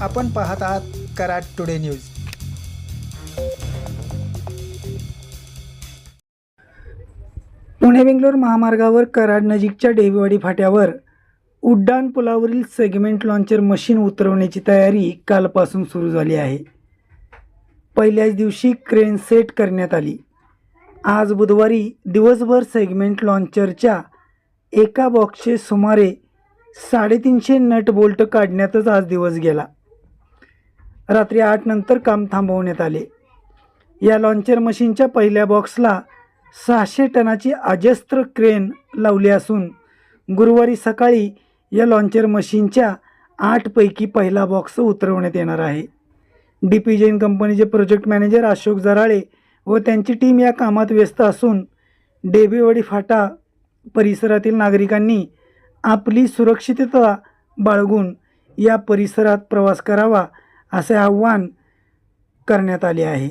आपण पाहत आहात कराड टुडे न्यूज. पुणे बेंगलोर महामार्गावर कराड नजीकच्या डेबीवाडी फाट्यावर उड्डाण पुलावरील सेगमेंट लॉन्चर मशीन उतरवण्याची तयारी कालपासून सुरू झाली आहे. पहिल्याच दिवशी क्रेन सेट करण्यात आली. आज बुधवारी दिवसभर सेगमेंट लॉन्चरच्या एका बॉक्सचे सुमारे साडेतीनशे नट बोल्ट काढण्यातच आज दिवस गेला. रात्री आठ नंतर काम थांबवण्यात आले. या लॉन्चर मशीनच्या पहिल्या बॉक्सला सहाशे टनाची अजस्त्र क्रेन लावली असून गुरुवारी सकाळी या लॉन्चर मशीनच्या आठपैकी पहिला बॉक्स उतरवण्यात येणार आहे. डी पी जैन कंपनीचे प्रोजेक्ट मॅनेजर अशोक जराळे व त्यांची टीम या कामात व्यस्त असून डेबेवाडी फाटा परिसरातील नागरिकांनी आपली सुरक्षितता बाळगून या परिसरात प्रवास करावा असे आव्हान करण्यात आले आहे.